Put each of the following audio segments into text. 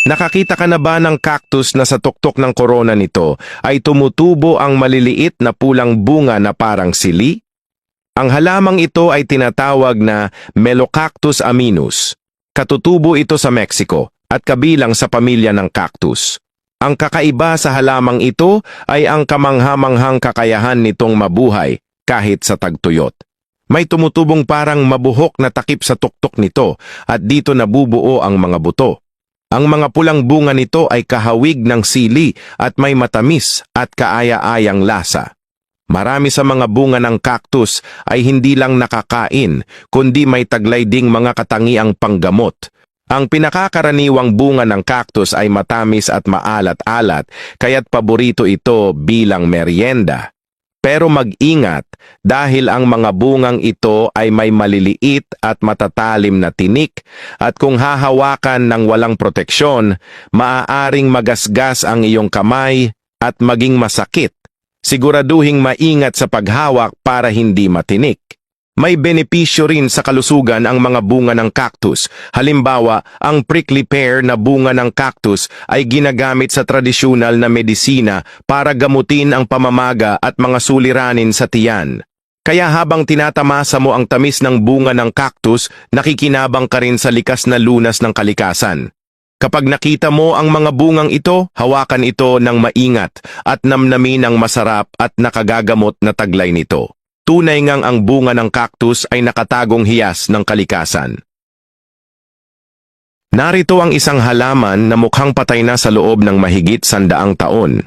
Nakakita ka na ba ng cactus na sa tuktok ng korona nito ay tumutubo ang maliliit na pulang bunga na parang sili? Ang halamang ito ay tinatawag na Melocactus aminus. Katutubo ito sa Mexico at kabilang sa pamilya ng cactus. Ang kakaiba sa halamang ito ay ang kamanghamanghang kakayahan nitong mabuhay kahit sa tagtuyot. May tumutubong parang mabuhok na takip sa tuktok nito at dito nabubuo ang mga buto. Ang mga pulang bunga nito ay kahawig ng sili at may matamis at kaaya-ayang lasa. Marami sa mga bunga ng cactus ay hindi lang nakakain, kundi may taglay ding mga katangiang panggamot. Ang pinakakaraniwang bunga ng cactus ay matamis at maalat-alat, kaya't paborito ito bilang merienda. Pero mag-ingat dahil ang mga bungang ito ay may maliliit at matatalim na tinik at kung hahawakan ng walang proteksyon, maaaring magasgas ang iyong kamay at maging masakit. Siguraduhing maingat sa paghawak para hindi matinik. May benepisyo rin sa kalusugan ang mga bunga ng cactus. Halimbawa, ang prickly pear na bunga ng cactus ay ginagamit sa tradisyonal na medisina para gamutin ang pamamaga at mga suliranin sa tiyan. Kaya habang tinatamasa mo ang tamis ng bunga ng cactus, nakikinabang ka rin sa likas na lunas ng kalikasan. Kapag nakita mo ang mga bungang ito, hawakan ito ng maingat at namnamin ang masarap at nakagagamot na taglay nito. Tunay ngang ang bunga ng cactus ay nakatagong hiyas ng kalikasan. Narito ang isang halaman na mukhang patay na sa loob ng mahigit sandaang taon.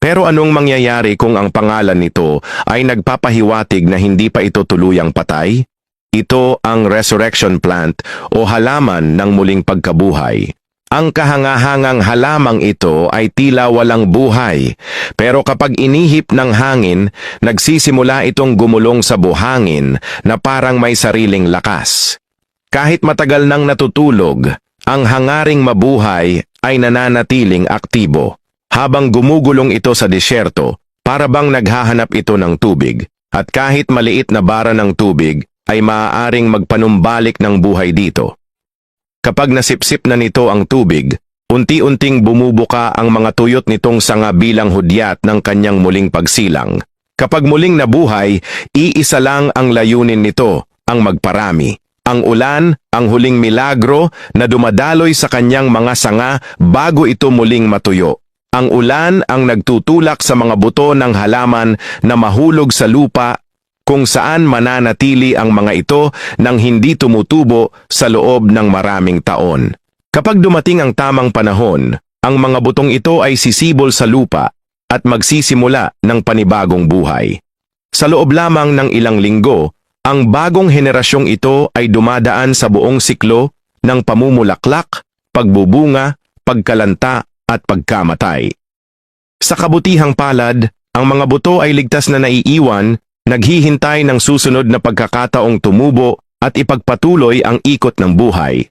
Pero anong mangyayari kung ang pangalan nito ay nagpapahiwatig na hindi pa ito tuluyang patay? Ito ang resurrection plant o halaman ng muling pagkabuhay. Ang kahangahangang halamang ito ay tila walang buhay, pero kapag inihip ng hangin, nagsisimula itong gumulong sa buhangin na parang may sariling lakas. Kahit matagal nang natutulog, ang hangaring mabuhay ay nananatiling aktibo. Habang gumugulong ito sa disyerto, para bang naghahanap ito ng tubig, at kahit maliit na bara ng tubig, ay maaaring magpanumbalik ng buhay dito. Kapag nasipsip na nito ang tubig, unti-unting bumubuka ang mga tuyot nitong sanga bilang hudyat ng kanyang muling pagsilang. Kapag muling nabuhay, iisa lang ang layunin nito, ang magparami. Ang ulan, ang huling milagro na dumadaloy sa kanyang mga sanga bago ito muling matuyo. Ang ulan ang nagtutulak sa mga buto ng halaman na mahulog sa lupa kung saan mananatili ang mga ito nang hindi tumutubo sa loob ng maraming taon. Kapag dumating ang tamang panahon, ang mga butong ito ay sisibol sa lupa at magsisimula ng panibagong buhay. Sa loob lamang ng ilang linggo, ang bagong henerasyong ito ay dumadaan sa buong siklo ng pamumulaklak, pagbubunga, pagkalanta at pagkamatay. Sa kabutihang palad, ang mga buto ay ligtas na naiiwan naghihintay ng susunod na pagkakataong tumubo at ipagpatuloy ang ikot ng buhay.